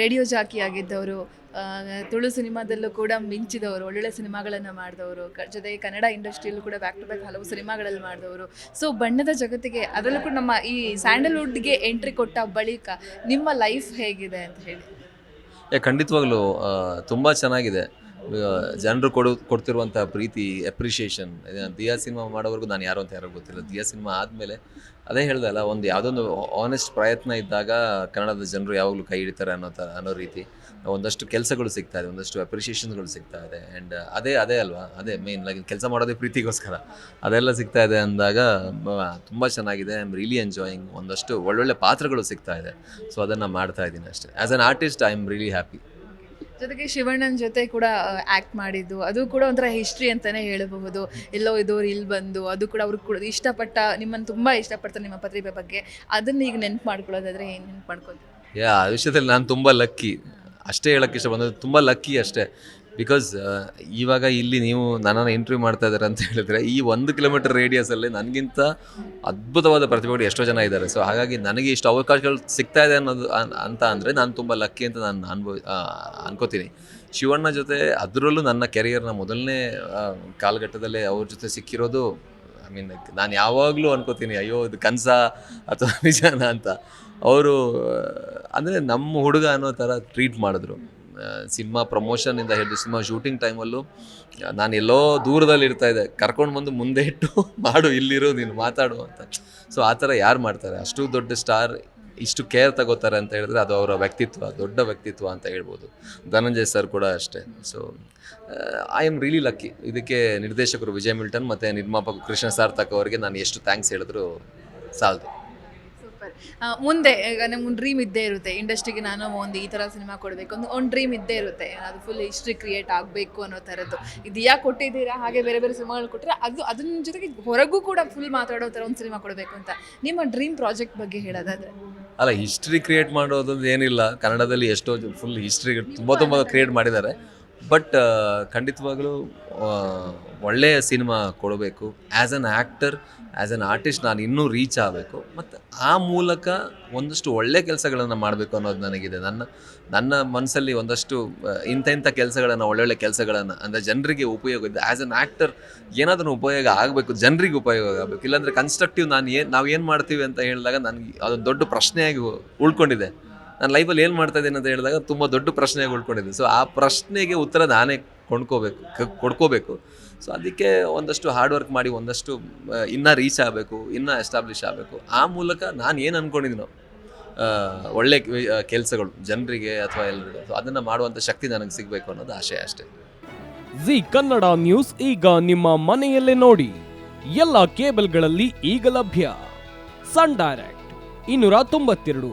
Radio jockey ಆಗಿದ್ದವರು ತುಳು ಸಿನಿಮಾದಲ್ಲೂ ಕೂಡ ಮಿಂಚಿದವರು, ಒಳ್ಳೊಳ್ಳೆ ಸಿನಿಮಾಗಳನ್ನು ಮಾಡಿದವರು ಜೊತೆಗೆ ಕನ್ನಡ ಇಂಡಸ್ಟ್ರಿಯಲ್ಲೂ ಕೂಡ ಬ್ಯಾಕ್ ಟು ಬ್ಯಾಕ್ ಹಲವು ಸಿನಿಮಾಗಳಲ್ಲಿ ಮಾಡಿದವರು. ಸೊ ಬಣ್ಣದ ಜಗತ್ತಿಗೆ ಅದರಲ್ಲೂ ಕೂಡ ನಮ್ಮ ಈ ಸ್ಯಾಂಡಲ್ವುಡ್ಗೆ ಎಂಟ್ರಿ ಕೊಟ್ಟ ಬಳಿಕ ನಿಮ್ಮ ಲೈಫ್ ಹೇಗಿದೆ ಅಂತ ಹೇಳಿ. ಖಂಡಿತವಾಗ್ಲೂ ತುಂಬ ಚೆನ್ನಾಗಿದೆ. ಜನರು ಕೊಡು ಕೊಡ್ತಿರುವಂಥ ಪ್ರೀತಿ ಅಪ್ರಿಷಿಯೇಷನ್ ದಿಯಾ ಸಿನಿಮಾ ಮಾಡೋವರೆಗೂ ನಾನು ಯಾರು ಅಂತ ಯಾರಿಗೂ ಗೊತ್ತಿಲ್ಲ. ದಿಯಾ ಸಿನಿಮಾ ಆದಮೇಲೆ ಅದೇ ಹೇಳ್ದೆ ಅಲ್ಲ, ಒಂದು ಯಾವುದೊಂದು ಆನೆಸ್ಟ್ ಪ್ರಯತ್ನ ಇದ್ದಾಗ ಕನ್ನಡದ ಜನರು ಯಾವಾಗಲೂ ಕೈ ಹಿಡಿತಾರೆ ಅನ್ನೋ ಥರ ಅನ್ನೋ ರೀತಿ ಒಂದಷ್ಟು ಕೆಲಸಗಳು ಸಿಗ್ತಾ ಇದೆ, ಒಂದಷ್ಟು ಅಪ್ರಿಷಿಯೇಷನ್ಗಳು ಸಿಗ್ತಾ ಇದೆ. ಆ್ಯಂಡ್ ಅದೇ ಅದೇ ಅಲ್ವಾ, ಅದೇ ಮೇನ್ ಲೈಕ್ ಕೆಲಸ ಮಾಡೋದೇ ಪ್ರೀತಿಗೋಸ್ಕರ. ಅದೆಲ್ಲ ಸಿಗ್ತಾ ಇದೆ ಅಂದಾಗ ತುಂಬ ಚೆನ್ನಾಗಿದೆ ಐ ಆಮ್ ರಿಯಲಿ ಎಂಜಾಯಿಂಗ್ ಒಂದಷ್ಟು ಒಳ್ಳೊಳ್ಳೆ ಪಾತ್ರಗಳು ಸಿಗ್ತಾ ಇದೆ. ಸೊ ಅದನ್ನು ಮಾಡ್ತಾ ಇದ್ದೀನಿ ಅಷ್ಟೇ. As an artist I am really happy ಜೊತೆಗೆ ಶಿವಣ್ಣನ ಜೊತೆ ಕೂಡ ಆ್ಯಕ್ಟ್ ಮಾಡಿದ್ದು. ಅದು ಕೂಡ ಒಂಥರ ಹಿಸ್ಟ್ರಿ ಅಂತಲೇ ಹೇಳಬಹುದು. ಎಲ್ಲೋ ಇದ್ದವ್ರು ಇಲ್ಲಿ ಬಂದು, ಅದು ಕೂಡ ಅವ್ರಿಗೆ ಕೂಡ ಇಷ್ಟಪಟ್ಟ, ನಿಮ್ಮನ್ನು ತುಂಬ ಇಷ್ಟಪಡ್ತಾರೆ ನಿಮ್ಮ ಪತ್ರಿಕೆ ಬಗ್ಗೆ. ಅದನ್ನ ಈಗ ನೆನ್ಪು ಮಾಡ್ಕೊಳ್ಳೋದಾದ್ರೆ ಏನು ನೆನ್ಪು ಮಾಡ್ಕೊತೀವಿ ಯಾ, ಆ ವಿಷಯದಲ್ಲಿ ನಾನು ತುಂಬ ಲಕ್ಕಿ ಅಷ್ಟೇ ಹೇಳಕ್ಕೆ ಇಷ್ಟ ಬಂದದ್ದು ತುಂಬ ಲಕ್ಕಿ ಅಷ್ಟೇ. ಬಿಕಾಸ್ ಇವಾಗ ಇಲ್ಲಿ ನೀವು ನನ್ನನ್ನು ಇಂಟರ್ವ್ಯೂ ಮಾಡ್ತಾ ಇದ್ದಾರೆ ಅಂತ ಹೇಳಿದ್ರೆ, ಈ ಒಂದು ಕಿಲೋಮೀಟರ್ ರೇಡಿಯಸಲ್ಲಿ ನನಗಿಂತ ಅದ್ಭುತವಾದ ಪ್ರತಿಭೆಗಳು ಎಷ್ಟೋ ಜನ ಇದ್ದಾರೆ. ಸೊ ಹಾಗಾಗಿ ನನಗೆ ಇಷ್ಟು ಅವಕಾಶಗಳು ಸಿಗ್ತಾ ಇದೆ ಅನ್ನೋದು ಅಂತ ಅಂದರೆ ನಾನು ತುಂಬ ಲಕ್ಕಿ ಅಂತ ನಾನು ಅನ್ಭವ ಅನ್ಕೋತೀನಿ. ಶಿವಣ್ಣ ಜೊತೆ ಅದರಲ್ಲೂ ನನ್ನ ಕೆರಿಯರ್ನ ಮೊದಲನೇ ಕಾಲಘಟ್ಟದಲ್ಲೇ ಅವ್ರ ಜೊತೆ ಸಿಕ್ಕಿರೋದು ಐ ಮೀನ್ ನಾನು ಯಾವಾಗಲೂ ಅನ್ಕೋತೀನಿ, ಅಯ್ಯೋ, ಇದು ಕನಸ ಅಥವಾ ನಿಜಾನ? ಅಂತ. ಅವರು, ಅಂದರೆ ನಮ್ಮ ಹುಡುಗ ಅನ್ನೋ ಥರ ಟ್ರೀಟ್ ಮಾಡಿದ್ರು. ಸಿನಿಮಾ ಪ್ರಮೋಷನಿಂದ ಹಿಡಿದು ಸಿನಿಮಾ ಶೂಟಿಂಗ್ ಟೈಮಲ್ಲೂ ನಾನು ಎಲ್ಲೋ ದೂರದಲ್ಲಿ ಇರ್ತಾ ಇದ್ದೆ. ಕರ್ಕೊಂಡು ಬಂದು ಮುಂದೆ ಇಟ್ಟು ಮಾಡು, ಇಲ್ಲಿರು, ನೀನು ಮಾತಾಡು ಅಂತ. ಸೊ ಆ ಥರ ಯಾರು ಮಾಡ್ತಾರೆ? ಅಷ್ಟು ದೊಡ್ಡ ಸ್ಟಾರ್ ಇಷ್ಟು ಕೇರ್ ತಗೋತಾರೆ ಅಂತ ಹೇಳಿದ್ರೆ ಅದು ಅವರ ವ್ಯಕ್ತಿತ್ವ, ದೊಡ್ಡ ವ್ಯಕ್ತಿತ್ವ ಅಂತ ಹೇಳ್ಬೋದು. ಧನಂಜಯ್ ಸರ್ ಕೂಡ ಅಷ್ಟೇ. So I am really lucky ಇದಕ್ಕೆ ನಿರ್ದೇಶಕರು ವಿಜಯ್ ಮಿಲ್ಟನ್ ಮತ್ತು ನಿರ್ಮಾಪಕ ಕೃಷ್ಣ ಸಾರ್ಥಕ್ ಅವರಿಗೆ ನಾನು ಎಷ್ಟು ಥ್ಯಾಂಕ್ಸ್ ಹೇಳಿದ್ರು ಸಾಲದು. ಮುಂದೆ ಈಗ ನಮ್ಗೆ ಒಂದು ಡ್ರೀಮ್ ಇದ್ದೇ ಇರುತ್ತೆ. ಇಂಡಸ್ಟ್ರಿಗೆ ನಾನು ಒಂದು ಈ ಥರ ಸಿನಿಮಾ ಕೊಡಬೇಕು ಒಂದು ಒಂದು ಡ್ರೀಮ್ ಇದ್ದೇ ಇರುತ್ತೆ. ಅದು ಫುಲ್ ಹಿಸ್ಟ್ರಿ ಕ್ರಿಯೇಟ್ ಆಗಬೇಕು ಅನ್ನೋ ಥರದ್ದು. ಇದು ಯಾಕೆ ಕೊಟ್ಟಿದ್ದೀರಾ? ಹಾಗೆ ಬೇರೆ ಬೇರೆ ಸಿನಿಮಾಗಳು ಕೊಟ್ಟರೆ ಅದು ಅದನ್ನ ಜೊತೆಗೆ ಹೊರಗೂ ಕೂಡ ಫುಲ್ ಮಾತಾಡೋ ಥರ ಒಂದು ಸಿನಿಮಾ ಕೊಡಬೇಕು ಅಂತ. ನಿಮ್ಮ ಡ್ರೀಮ್ ಪ್ರಾಜೆಕ್ಟ್ ಬಗ್ಗೆ ಹೇಳೋದಾದರೆ. ಅಲ್ಲ ಹಿಸ್ಟ್ರಿ ಕ್ರಿಯೇಟ್ ಮಾಡೋದು ಏನಿಲ್ಲ. ಕನ್ನಡದಲ್ಲಿ ಎಷ್ಟೋ ಫುಲ್ ಹಿಸ್ಟ್ರಿ ತುಂಬ ತುಂಬ ಕ್ರಿಯೇಟ್ ಮಾಡಿದ್ದಾರೆ. ಬಟ್ ಖಂಡಿತವಾಗಲೂ ಆ, ಒಳ್ಳೆಯ ಸಿನಿಮಾ ಕೊಡಬೇಕು. As an actor as an artist ನಾನು ಇನ್ನೂ ರೀಚ್ ಆಗಬೇಕು. ಮತ್ತು ಆ ಮೂಲಕ ಒಂದಷ್ಟು ಒಳ್ಳೆಯ ಕೆಲಸಗಳನ್ನು ಮಾಡಬೇಕು ಅನ್ನೋದು ನನಗಿದೆ. ನನ್ನ ನನ್ನ ಮನಸ್ಸಲ್ಲಿ ಒಂದಷ್ಟು ಇಂಥ ಇಂಥ ಕೆಲಸಗಳನ್ನು ಒಳ್ಳೊಳ್ಳೆ ಕೆಲಸಗಳನ್ನು ಅಂದರೆ ಜನರಿಗೆ ಉಪಯೋಗ ಇದೆ. ಆ್ಯಸ್ ಅನ್ ಆ್ಯಕ್ಟರ್ ಏನಾದರೂ ಉಪಯೋಗ ಆಗಬೇಕು. ಜನರಿಗೆ ಉಪಯೋಗ ಆಗಬೇಕು. ಇಲ್ಲಾಂದರೆ ಕನ್ಸ್ಟ್ರಕ್ಟಿವ್ ನಾನು ಏನು ನಾವು ಏನು ಮಾಡ್ತೀವಿ ಅಂತ ಹೇಳಿದಾಗ ನನಗೆ ಅದೊಂದು ದೊಡ್ಡ ಪ್ರಶ್ನೆಯಾಗಿ ಉಳ್ಕೊಂಡಿದೆ. ನಾನು ಲೈಫಲ್ಲಿ ಏನು ಮಾಡ್ತಾ ಇದ್ದೀನಿ ಅಂತ ಹೇಳಿದಾಗ ತುಂಬ ದೊಡ್ಡ ಪ್ರಶ್ನೆಗೆ ಉಳ್ಕೊಂಡಿದ್ದೆ ಸೊ ಆ ಪ್ರಶ್ನೆಗೆ ಉತ್ತರ ನಾನೇ ಕೊಂಡ್ಕೋಬೇಕು ಕೊಡ್ಕೋಬೇಕು. ಸೊ ಅದಕ್ಕೆ ಒಂದಷ್ಟು ಹಾರ್ಡ್ ವರ್ಕ್ ಮಾಡಿ ಒಂದಷ್ಟು ಇನ್ನೂ ರೀಚ್ ಆಗಬೇಕು, ಇನ್ನೂ ಎಸ್ಟಾಬ್ಲಿಷ್ ಆಗಬೇಕು. ಆ ಮೂಲಕ ನಾನು ಏನು ಅಂದ್ಕೊಂಡಿದ್ದೀನೋ ಒಳ್ಳೆ ಕೆಲಸಗಳು, ಜನರಿಗೆ ಅಥವಾ ಎಲ್ಲರಿಗೂ ಸೊ ಅದನ್ನು ಮಾಡುವಂಥ ಶಕ್ತಿ ನನಗೆ ಸಿಗಬೇಕು ಅನ್ನೋದು ಆಶಯ ಅಷ್ಟೇ. ಜಿ ಕನ್ನಡ ನ್ಯೂಸ್ ಈಗ ನಿಮ್ಮ ಮನೆಯಲ್ಲೇ ನೋಡಿ. ಎಲ್ಲ ಕೇಬಲ್ಗಳಲ್ಲಿ ಈಗ ಲಭ್ಯ. ಸನ್ ಡೈರೆಕ್ಟ್, ಇನ್ನೂರ ತೊಂಬತ್ತೆರಡು.